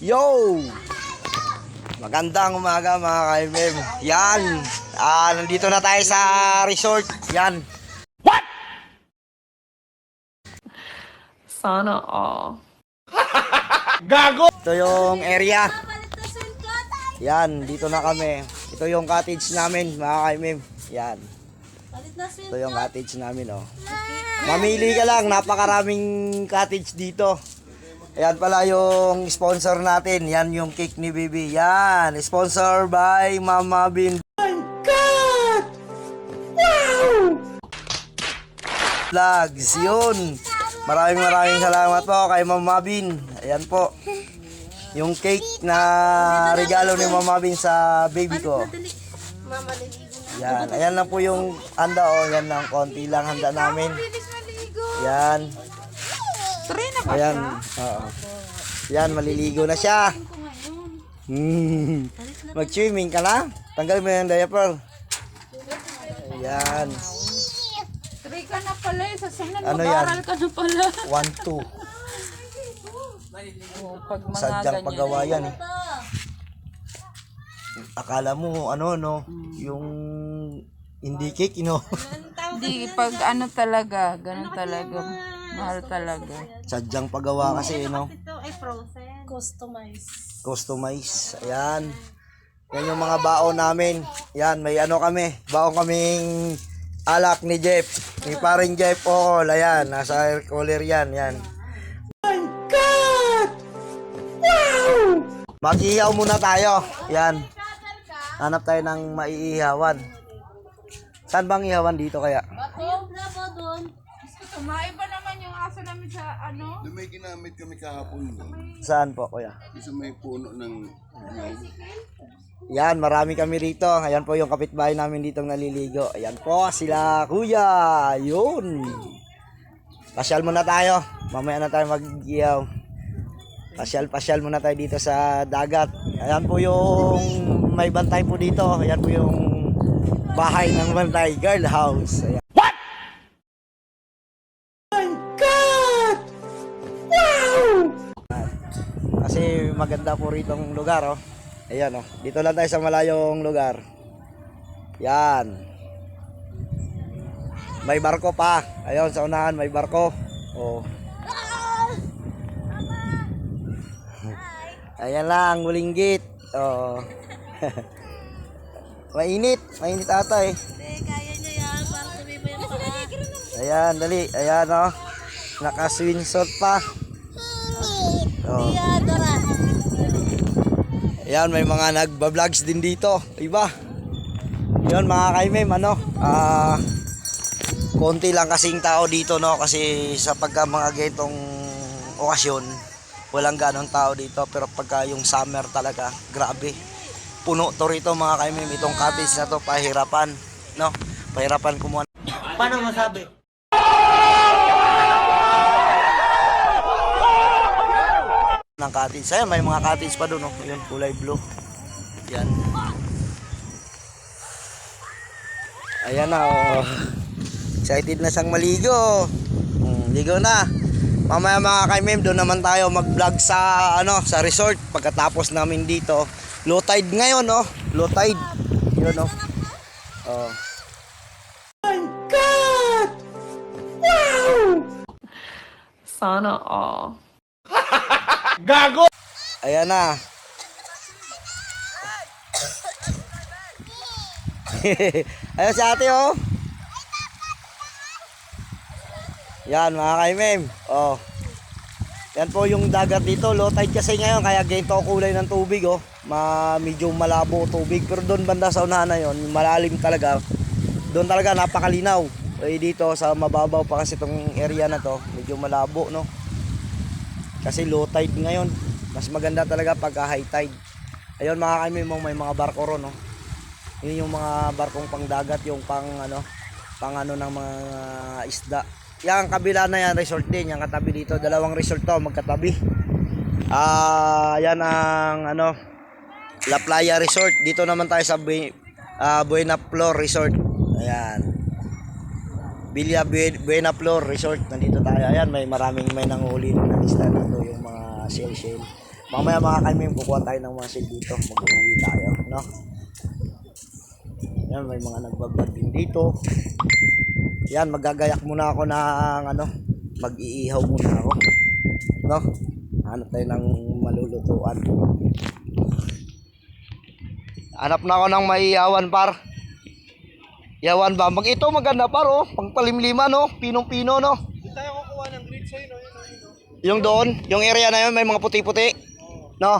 Yo! Magandang umaga mga ka-MM. Yan. Ah, nandito na tayo sa resort. Yan. Sana all. Ito yung area. Yan, dito na kami. Ito yung cottage namin, mga ka-MM. Yan. Ito yung cottage namin, oh. Mamili ka lang, napakaraming cottage dito. Ayan pala yung sponsor natin. Yan yung cake ni Bibi. Yan, sponsor by Mama Bin. Vlogs, yun. Maraming maraming salamat po kay Mama Bin. Ayan po. Yung cake na regalo ni Mama Bin sa baby ko. Yan, ayan lang po yung handa oh, yan lang konti lang handa namin. Yan. Ayan. Oo. Yan, maliligo na siya. Hmm. Mag-swimming ka na? Tanggal mo yung diaper. Ayan. Three ka na pala eh. Sa sunod, Ano yan? mag-aaral ka na pala. One, two. Oh, pag mga Sadyang ganyan. paggawa yan eh. Akala mo, ano, no? Yung hindi cake, you know? Hindi, pag ano talaga, ganun talaga. Mahal talaga. Sadyang paggawa kasi, know? Ito ay frozen. Customize. Customize. Ayan. Yan yung mga baon namin. Yan, may ano kami. Baon kaming alak ni Jeff. Ni paring Jeff Paul. Ayan, nasa air cooler yan. Yan. Mag-ihaw muna tayo. Yan. Hanap tayo ng maiihawan. Saan bang ihawan dito kaya? Ayun na ba doon? Tumae ba naman yung aso ano? May ginamit kami kahapon doon. Saan po kuya? Isa may puno ng. Yan, marami kami rito. Ayan po yung kapitbahay namin dito naliligo. Ayan po, sila kuya. Yun. Pasyal muna tayo. Mamaya na tayo mag-iyaw. Pasyal-pasyal muna tayo dito sa dagat. Ayan po yung may bantay po dito. Ayan po yung bahay ng bantay. Girl house. Ayan. Kasi maganda po rito ang lugar, oh. Ayan, oh. Dito lang tayo sa malayong lugar. Yan. May barko pa. Ayun, sa unahan may barko. Oh. Ayan lang, mulinggit. Oh. mainit. Mainit ata eh. Hindi, kaya niya yan. Para yung paa. Ayan, dali. Ayan, oh. Naka-swimsuit pa. Oh. Ayan, may mga nagba-vlogs din dito. Iba. Yun, mga kaimim, ano, ah, konti lang kasing tao dito, no, kasi sa pagka mga ganitong okasyon, walang ganong tao dito, pero pagka yung summer talaga, grabe. Puno to rito, mga kaimim, itong cottage na to, pahirapan, no, pahirapan kumuha. Paano masabi? Ng cottage. Ayan, may mga cottage pa doon, oh. Yun, kulay blue. Yan. Ayan na, oh. Excited na siyang maligo. Hmm, ligo na. Mamaya mga kaimim, doon naman tayo mag-vlog sa, ano, sa resort. Pagkatapos namin dito. Low tide ngayon, oh. Low tide. Yun, oh. Oh. Sana all. Ayan na. Ayan si ate oh. Yan mga kaimim. Oh. Yan po yung dagat dito. Low tide kasi ngayon kaya ganito kulay ng tubig oh. Ma medyo malabo tubig pero doon banda sa unahan na yon, malalim talaga. Doon talaga napakalinaw. Eh dito sa mababaw pa kasi itong area na to, medyo malabo no. Kasi low tide ngayon. Mas maganda talaga pagka high tide. Ayun mga kami mong may mga barko ron, no. Yun yung mga barkong pangdagat, yung pang ano, pang ano ng mga isda. Yan kabila na yan resort din, yung katabi dito, dalawang resort to magkatabi. Ah, yan ang ano La Playa Resort. Dito naman tayo sa Bu- ah, Buena Flor Resort. Ayan. Villa Bue- Buena Flor Resort. Nandito tayo. Ayan, may maraming may nanguhuli ng isda dito yung mga shell shell. Mamaya mga kaimim, kukuha tayo ng mga shade dito. Mag-uwi tayo, no? Yan, may mga nagbablog din dito. Yan, magagayak muna ako ng ano, mag-iihaw muna ako. No? Hanap tayo ng malulutuan. Hanap na ako ng maiihawan par. Yawan ba? Mag ito maganda par oh. Pangpalimlima no. Pinong-pino no. Tayo kukuha ng grid sa'yo, no? Yun, no? Yun, no? Yung doon, yung area na yun may mga puti-puti. No?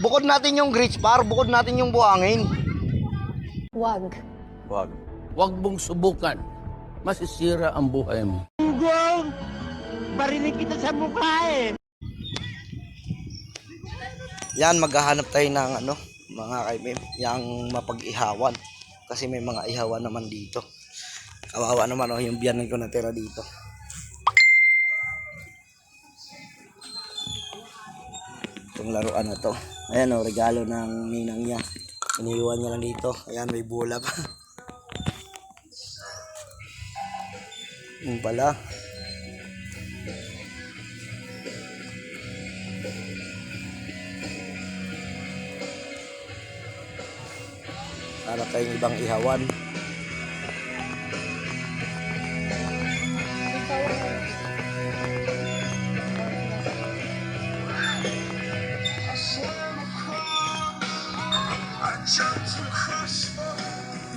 Bukod natin yung grits par, bukod natin yung buhangin. Wag. Huwag mong subukan. Masisira ang buhay mo. Yan, maghahanap tayo ng ano, mga kaimim, yung mapag-ihawan. Kasi may mga ihawan naman dito. Kawawa naman oh, yung biyanan ko natira dito. Itong laruan na to. Ayan oh, regalo ng ninang niya. Iniiwan niya lang dito. Ayan, may bola pa. Yung pala. Hanap tayong ibang ihawan.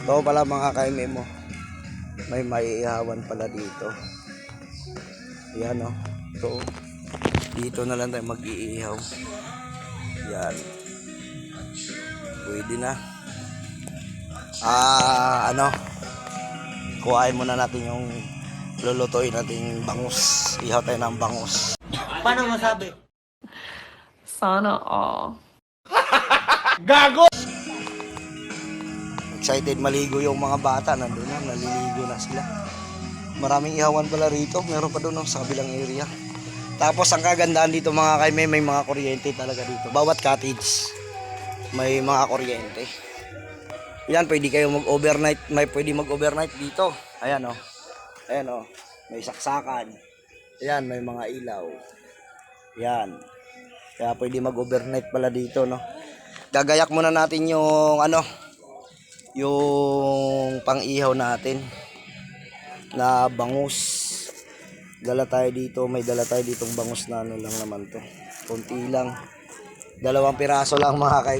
Ito pala mga kaimim mo. May maiihawan pala dito. Yan o. Ito. oh. Dito na lang tayo mag-iihaw. Yan. Pwede na. Ah, ano? Kuhain muna natin yung lulutuin natin bangus. Ihaw tayo ng bangus. Sana all. Excited maligo yung mga bata. Nandun na, naliligo na sila. Maraming ihawan pala rito. Meron pa doon no, sa kabilang area. Tapos ang kagandahan dito mga kay may, may mga kuryente talaga dito. Bawat cottage may mga kuryente. Yan, pwede kayo mag-overnight. May pwede mag-overnight dito. Ayan oh. Ayan oh. May saksakan. Ayan, may mga ilaw. Yan. Kaya pwede mag-overnight pala dito, no? Gagayak muna natin yung ano, yung pang-ihaw natin na bangus. Dala tayo dito, may dala tayo ditong bangus na ano lang naman to. Kunti lang. Dalawang piraso lang mga kay